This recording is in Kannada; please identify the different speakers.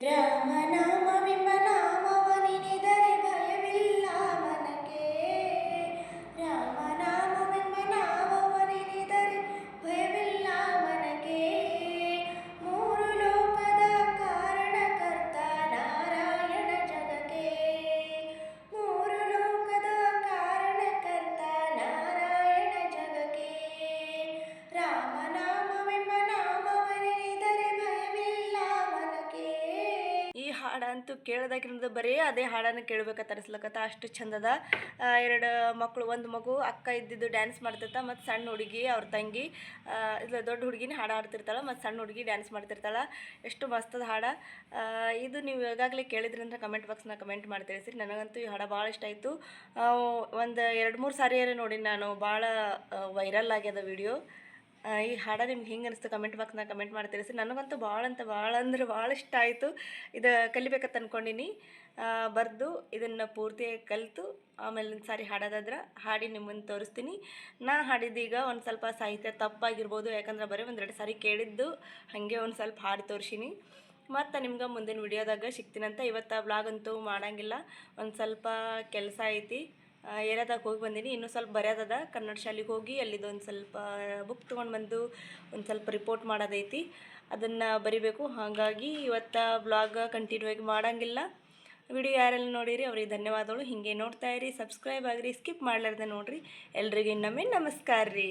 Speaker 1: രാമനാമ വിമനാമ
Speaker 2: ಈ ಹಾಡಂತೂ ಕೇಳ್ದಾಗಿರೋದು ಬರೀ ಅದೇ ಹಾಡನ್ನು ಕೇಳಬೇಕ ತರಿಸ್ಲಕತ್ತ ಅಷ್ಟು ಚಂದದ. ಎರಡು ಮಕ್ಕಳು ಒಂದು ಮಗು, ಅಕ್ಕ ಇದ್ದಿದ್ದು ಡ್ಯಾನ್ಸ್ ಮಾಡ್ತಿರ್ತ ಮತ್ತು ಸಣ್ಣ ಹುಡುಗಿ, ಅವ್ರ ತಂಗಿ ಇಲ್ಲ ದೊಡ್ಡ ಹುಡುಗಿನ ಹಾಡು ಹಾಡ್ತಿರ್ತಾಳೆ, ಮತ್ತು ಸಣ್ಣ ಹುಡುಗಿ ಡ್ಯಾನ್ಸ್ ಮಾಡ್ತಿರ್ತಾಳೆ. ಎಷ್ಟು ಮಸ್ತದ ಹಾಡ. ಇದು ನೀವು ಈಗಾಗಲೇ ಕೇಳಿದ್ರಿ ಅಂದ್ರೆ ಕಮೆಂಟ್ ಬಾಕ್ಸ್ನ ಕಮೆಂಟ್ ಮಾಡಿ ತಿಳಿಸಿರಿ ನನಗಂತೂ ಈ ಹಾಡ ಭಾಳ ಇಷ್ಟ ಆಯಿತು. ಒಂದು ಎರಡು ಮೂರು ಸಾರಿ ನೋಡಿ ನಾನು. ಭಾಳ ವೈರಲ್ ಆಗ್ಯದ ವಿಡಿಯೋ ಈ ಹಾಡ ನಿಮ್ಗೆ ಹೆಂಗೆ ಅನಿಸ್ತು? ಕಮೆಂಟ್ ಬಾಕ್ಸ್ನಾಗ ಕಮೆಂಟ್ ಮಾಡ್ತೀರಿ ಸರ್. ನನಗಂತೂ ಭಾಳ ಅಂತ ಭಾಳ ಅಂದ್ರೆ ಭಾಳ ಇಷ್ಟ ಆಯಿತು. ಇದು ಕಲಿಬೇಕಂತ ಅಂದ್ಕೊಂಡಿನಿ ಬರೆದು ಇದನ್ನು ಪೂರ್ತಿಯಾಗಿ ಕಲಿತು, ಆಮೇಲೆ ಒಂದು ಸಾರಿ ಹಾಡೋದಾದ್ರೆ ಹಾಡಿ ನಿಮ್ಮನ್ನು ತೋರಿಸ್ತೀನಿ. ನಾ ಹಾಡಿದ್ದೀಗ ಒಂದು ಸ್ವಲ್ಪ ಸಾಹಿತ್ಯ ತಪ್ಪಾಗಿರ್ಬೋದು, ಯಾಕಂದ್ರೆ ಬರೀ ಒಂದೆರಡು ಸಾರಿ ಕೇಳಿದ್ದು, ಹಾಗೆ ಒಂದು ಸ್ವಲ್ಪ ಹಾಡಿ ತೋರಿಸಿನಿ. ಮತ್ತು ನಿಮ್ಗೆ ಮುಂದಿನ ವಿಡಿಯೋದಾಗ ಸಿಗ್ತೀನಂತ ಇವತ್ತು ಬ್ಲಾಗ್ ಅಂತೂ ಮಾಡೋಂಗಿಲ್ಲ. ಒಂದು ಸ್ವಲ್ಪ ಕೆಲಸ ಐತಿ. ಏರಿಯಾದಾಗ ಹೋಗಿ ಬಂದೀನಿ. ಇನ್ನೂ ಸ್ವಲ್ಪ ಬರೆಯೋದದ. ಕನ್ನಡ ಶಾಲೆಗೆ ಹೋಗಿ ಅಲ್ಲಿದ್ದು ಒಂದು ಸ್ವಲ್ಪ ಬುಕ್ ತೊಗೊಂಡು ಬಂದು ಒಂದು ಸ್ವಲ್ಪ ರಿಪೋರ್ಟ್ ಮಾಡೋದೈತಿ. ಅದನ್ನು ಬರಿಬೇಕು. ಹಾಗಾಗಿ ಇವತ್ತು ಬ್ಲಾಗ್ ಕಂಟಿನ್ಯೂ ಆಗಿ ಮಾಡೋಂಗಿಲ್ಲ. ವಿಡಿಯೋ ಯಾರೆಲ್ಲ ನೋಡಿರಿ ಅವ್ರಿಗೆ ಧನ್ಯವಾದಗಳು. ಹೀಗೆ ನೋಡ್ತಾ ಇರಿ ಸಬ್ಸ್ಕ್ರೈಬ್ ಆಗಿರಿ ಸ್ಕಿಪ್ ಮಾಡ್ಲಾರ್ದೆ ನೋಡಿರಿ. ಎಲ್ರಿಗೂ ಇನ್ನೊಮ್ಮೆ ನಮಸ್ಕಾರ ರೀ.